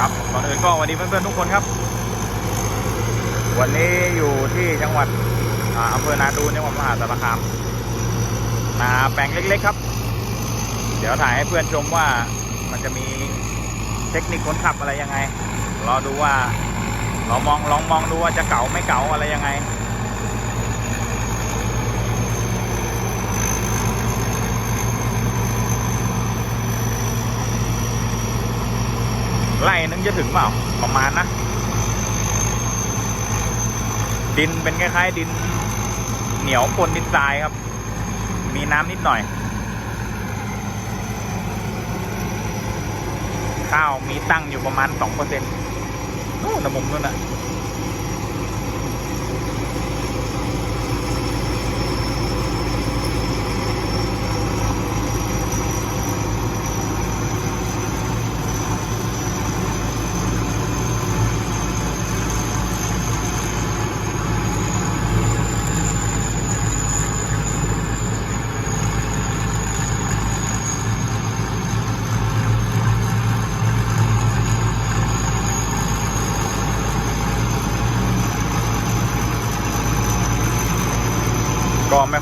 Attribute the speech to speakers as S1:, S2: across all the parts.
S1: ครับก่อนอื่นก็วันนี้เพื่อนๆทุกคนครับ วันนี้อยู่ที่จังหวัดอ่าอำเภอนาดูนจังหวัดมหาสารคามนาแปลงเล็ก ๆ ครับ เดี๋ยวถ่ายให้เพื่อนชมว่ามันจะมีเทคนิคคนขับอะไรยังไงรอดูว่าเรามองลองมองดูว่าจะเก่าไม่เก่าอะไรยังไง ไล่นึงจะถึงเปล่าประมาณนะ ดินเป็นคล้ายๆดิน เหนียวปนดินทรายครับ มีน้ำนิดหน่อย ข้าวมีตั้งอยู่ประมาณสองเปอร์เซ็นต์โอ้นนะมุมนู่นน่ะ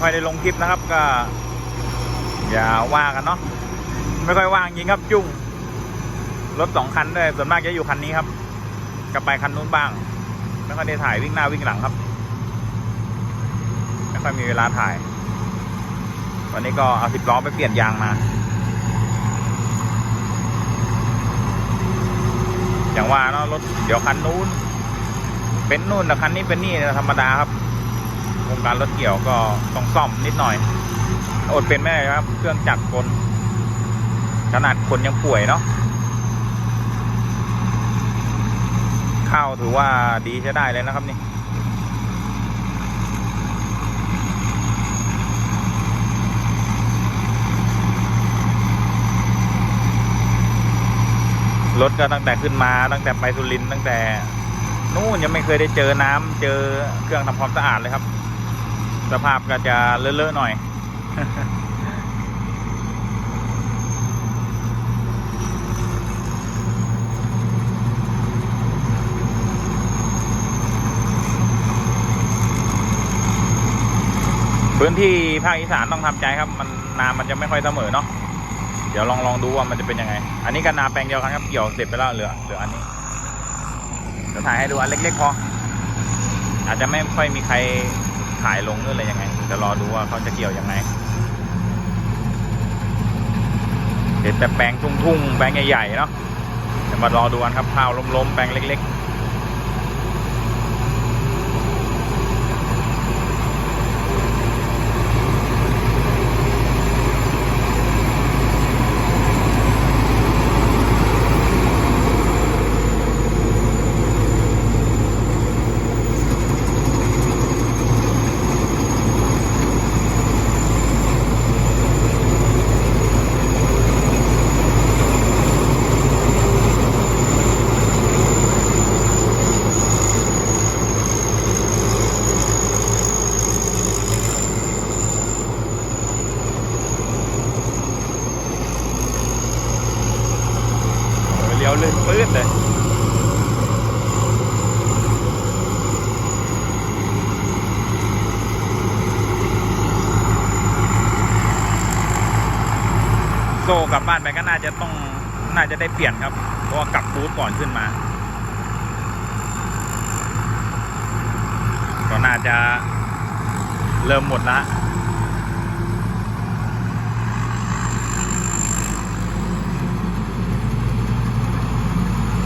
S1: ก็ ได้ลงคลิปนะครับก็ อย่าว่ากันเนาะไม่ค่อยว่างจริงครับจุ้งรถสองคันด้วยส่วนมากจะอยู่คันนี้ครับก็ไปคันนู้นบ้างไม่ค่อยได้ถ่ายวิ่งหน้าวิ่งหลังครับไม่ค่อยมีเวลาถ่ายวันนี้ก็เอาสิบล้อไปเปลี่ยนยางมาอย่างว่าเนาะรถเดี๋ยวคันนู้น เป็นนู่นแต่คันนี้เป็นนี่ธรรมดาครับ วงการรถเกี่ยวก็ต้องซ่อมนิดหน่อย อดเป็นไม่ครับ เครื่องจักรกลขนาดคนยังป่วยเนาะข้าวถือว่าดีใช้ได้เลยนะครับนี่รถก็ตั้งแต่ขึ้นมาตั้งแต่ไปสุรินตั้งแต่ นู่นยังไม่เคยได้เจอน้ำเจอเครื่องทำความสะอาดเลยครับ สภาพก็จะเลอะๆหน่อย พื้นที่ภาคอีสานต้องทำใจครับ มันนามันจะไม่ค่อยเสมอเนาะเดี๋ยวลองลองดูว่ามันจะเป็นยังไง อันนี้ก็นาแปลงเดียวกันครับ เกี่ยวเสร็จไปแล้วเหลือเหลืออันนี้ จะถ่ายให้ดูอันเล็ก ๆ พอ อาจจะไม่ค่อยมีใครถ่ายลงหรืออะไรยังไงจะรอดูว่าเขาจะเกี่ยวยังไงเห็นแต่แปลงทุ่งๆแปลงใหญ่ๆเนาะจะมารอดูกันครับข้าวล้มๆแปลงเล็ก ๆ โอ้ยเลยปื้ดเลยโซ่กลับบ้านไปก็น่าจะต้องน่าจะได้เปลี่ยนครับ เพราะว่ากลับบูธก่อนขึ้นมา ก็น่าจะเริ่มหมดละ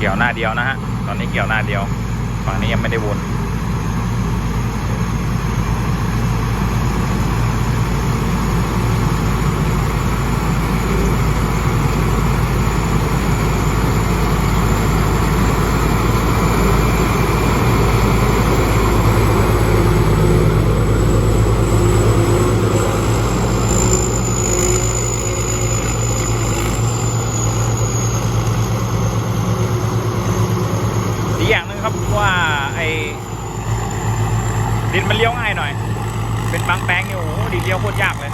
S1: เกี่ยวหน้าเดียวนะฮะ ตอนนี้เกี่ยวหน้าเดียว ฝั่งนี้ยังไม่ได้วน ดินมันเลี้ยวง่ายหน่อย เป็นบางแป้งเนี่ยโอ้ดินเลี้ยวโคตรยากเลย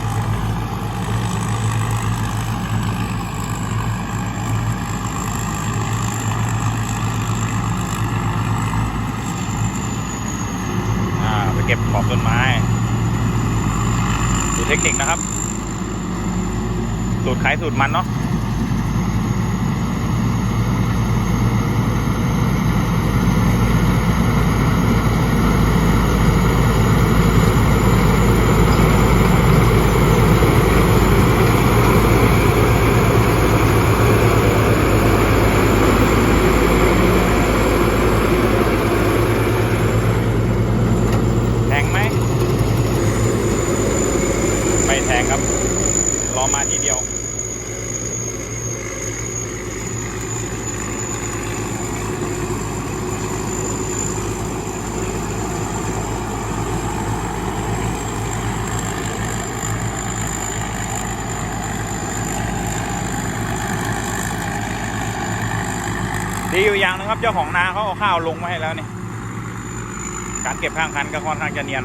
S1: เก็บขอบต้นไม้ดูเทคนิคนะครับ สูตรขายสูตรมันเนาะ แทงครับรอมาทีเดียวดีอยู่อย่างนึงครับเจ้าของนาเขาเอาข้าวลงมาให้แล้วนี่การเก็บข้างคันก็ค่อนข้างจะเนียน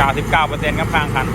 S1: 99%ครับข้างคัน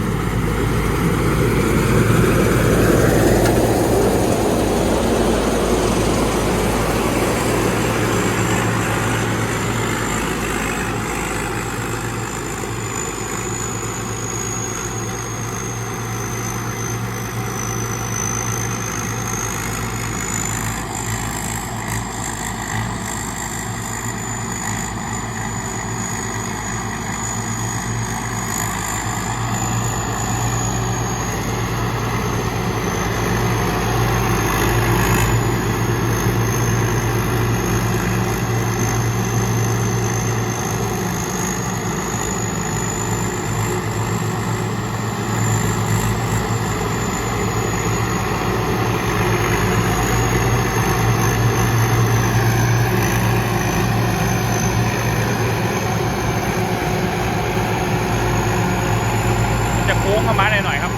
S1: จะโค้งเข้ามาหน่อยๆครับ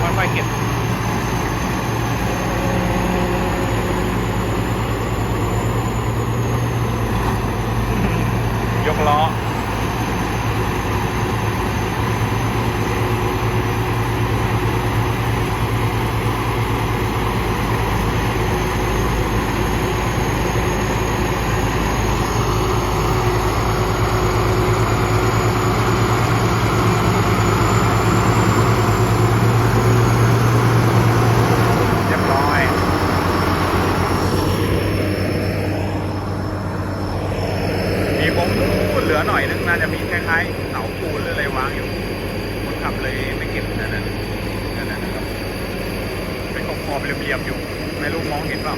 S1: ค่อยๆเก็บ ยกล้อ เรียบร้อย มีผมเหลือหน่อยนึงน่าจะ มีคล้ายๆเสาปูนหรืออะไรวางอยู่คนขับเลยไม่เก็บนั่นน่ะนั่นน่ะนะครับเป็นขอบๆเหลี่ยมๆอยู่ไม่รู้มองเห็นเปล่า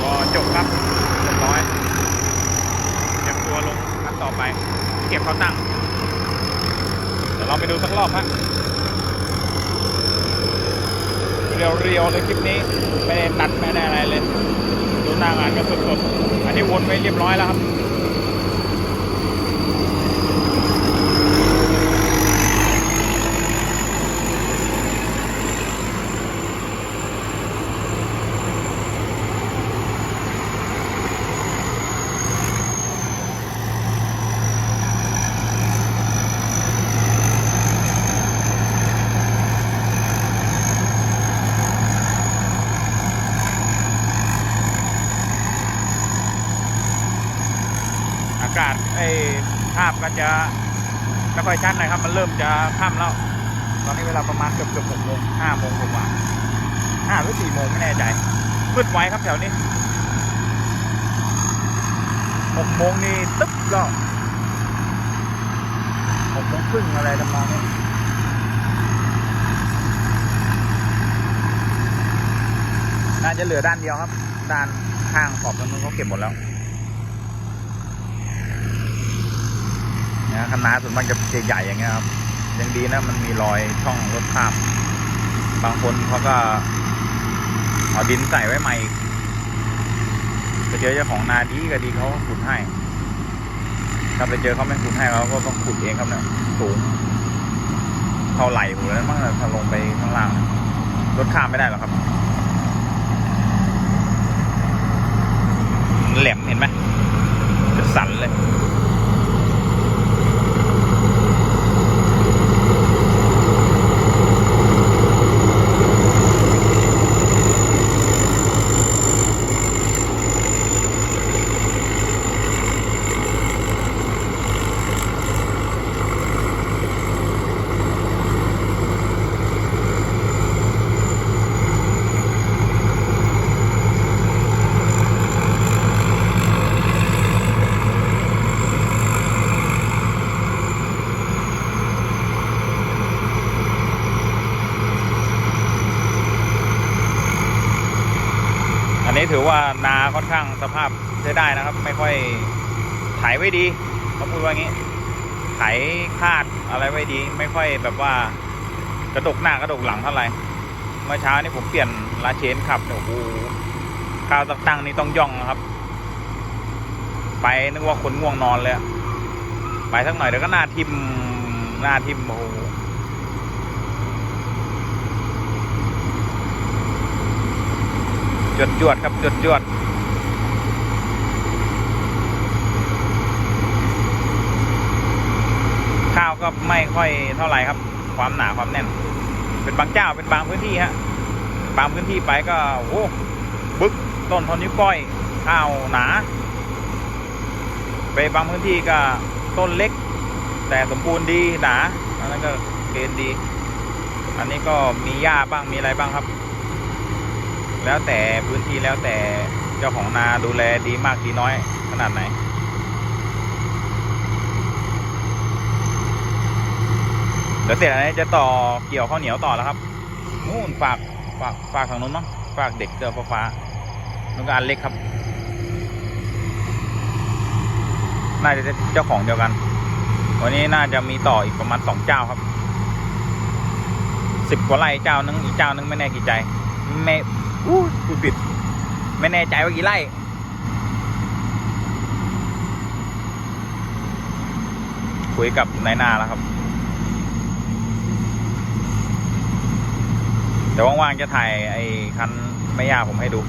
S1: พอจบครับเรียบร้อยเตรียมตัวลงขั้นต่อไป เก็บเขาตั้งเดี๋ยวเราไปดูสักรอบฮะเรียวๆเลยคลิปนี้ไม่ได้ตัดไม่ได้อะไรเลยดูหน้างานก็สดๆอันนี้วนไว้เรียบร้อยแล้วครับากาศไอ้ภาพก็จะไม่ค่อยชัดนะครับ มันเริ่มจะค่ำแล้ว ตอนนี้เวลาประมาณเกือบเกือบหกโมงห้าโมงกว่าห้าหรือสี่โมงไม่แน่ใจมืดไว้ครับแถวนี้หกโมงนี่ตึ๊บแล้วหกโมงครึ่งอะไรประมาณนี้น่าจะเหลือด้านเดียวครับ ด้านข้างขอบตรงนู้นเขาเก็บหมดแล้ว นะคณะส่วนมากจะใหญ่ๆอย่างเงี้ยครับยังดีนะมันมีรอยช่องรถข้าม บางคนเขาก็เอาดินใส่ไว้ใหม่ไปเจอเจ้าของนาดีก็ดีเขาขุดให้ ถ้าไปเจอเขาไม่ขุดให้เราก็ต้องขุดเองครับเนี่ยสูงเท่าไหร่ผมแล้วมั้งถ้าลงไปข้างล่างรถข้ามไม่ได้หรอกครับแหลมเห็นไหมจะสั่นเลย ถือว่านาค่อนข้างสภาพใช้ได้นะครับ ไม่ค่อยไถไว้ดีเขาพูดว่างี้ไถคาดอะไรไว้ดี ไม่ค่อยแบบว่ากระดกหน้ากระดกหลังเท่าไหร่เมื่อเช้านี่ผมเปลี่ยนลาเชนขับเนี่ยโอ้โหข้าวตั้งนี่ต้องย่องนะครับ ไปนึกว่าคนง่วงนอนเลยไปสักหน่อยเดี๋ยวก็หน้าทิมหน้าทิมโอ้โห จวดจวดๆครับจวดจวดๆข้าวก็ไม่ค่อยเท่าไหร่ครับ ความหนาความแน่น เป็นบางเจ้าเป็นบางพื้นที่ฮะบางพื้นที่ไปก็โอ้บึกต้นทนนิ้วก้อยข้าวหนา ไปบางพื้นที่ก็ต้นเล็ก แต่สมบูรณ์ดีหนาอันนั้นก็เกณฑ์ดี อันนี้ก็มีหญ้าบ้างมีอะไรบ้างครับ แล้วแต่พื้นที่แล้วแต่เจ้าของนาดูแลดีมากดีน้อยขนาดไหน เดี๋ยวเสร็จอันนี้จะต่อเกี่ยวข้าวเหนียวต่อแล้วครับนู่นฝากฝากฝากทางนู้นเนาะฝากเด็กเสื้อฟ้านุ่งการเล็กครับ น่าจะเจ้าของเดียวกัน วันนี้น่าจะมีต่ออีกประมาณสองเจ้าครับสิบกว่าไร่เจ้านึงอีกเจ้านึงไม่แน่กี่ใจ ไม่ อู้พูดผิด ไม่แน่ใจว่ากี่ไร่คุยกับนายหน้าแล้วครับ แต่วว่างๆจะถ่ายไอ้คันไม่ยากผมให้ดู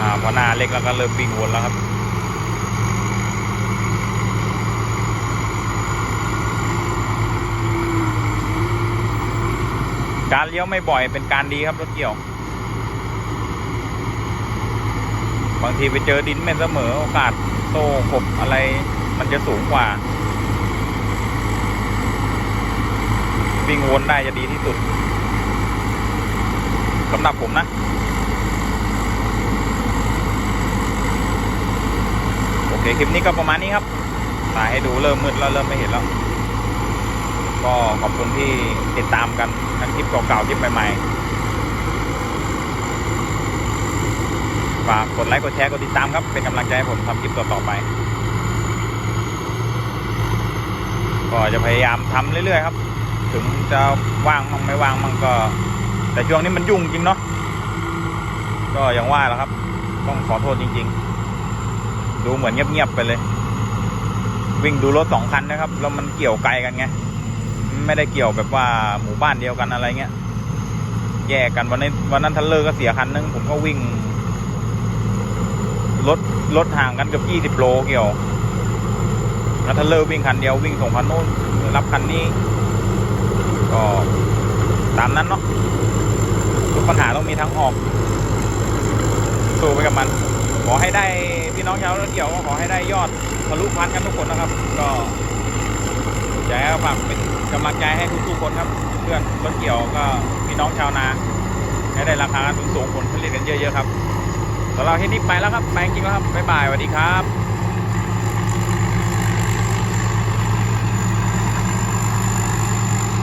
S1: อ่าพอหน้าเล็กแล้วก็เริ่มวิ่งวนแล้วครับ การเลี้ยวไม่บ่อยเป็นการดีครับรถเกี่ยว บางทีไปเจอดินไม่เสมอโอกาสโตขบอะไรมันจะสูงกว่า วิ่งวนได้จะดีที่สุดสำหรับผมนะ โอเค คลิปนี้ก็ประมาณนี้ครับถ่ายให้ดูเริ่มมืดแล้วเริ่มไม่เห็นแล้ว ก็ขอบคุณที่ติดตามกันทั้งคลิปเก่าๆคลิปใหม่ๆฝากกดไลค์กดแชร์กดติดตามครับ เป็นกำลังใจให้ผมทำคลิปต่อๆไป ก็จะพยายามทำเรื่อยๆครับ ถึงจะว่างมั่งไม่ว่างมั่งก็ แต่ช่วงนี้มันยุ่งจริงเนาะก็อย่างว่าแหละครับ ต้องขอโทษจริง ๆ ดูเหมือนเงียบๆไปเลย วิ่งดูรถสองคันนะครับ แล้วมันเกี่ยวไกลกันไง ไม่ได้เกี่ยวแบบว่าหมู่บ้านเดียวกันอะไรเงี้ย แยกกันวันนี้วันนั้นทันเลอร์ก็เสียคันนึงผมก็วิ่งรถรถห่างกันเกับยี่สิบโลเกี่ยวแล้วทันเลอร์วิ่งคันเดียววิ่งส่งคันโน้นรับคันนี้ ก็ตามนั้นเนาะทุกปัญหาต้องมีทางออกสู้ไปกับมัน ขอให้ได้พี่น้องชาวรถเกี่ยวก็ขอให้ได้ยอดทะลุพันกันทุกคนนะครับ ก็ อยากให้ฝากเป็นกำลังใจให้ทุกๆคนครับ เพื่อนรถเกี่ยวก็พี่น้องชาวนาให้ได้ราคาสูงๆผลผลิตกันเยอะๆครับสำหรับที่นี้ไปแล้วครับไปจริงแล้วครับบ๊ายบายสวัสดีครับ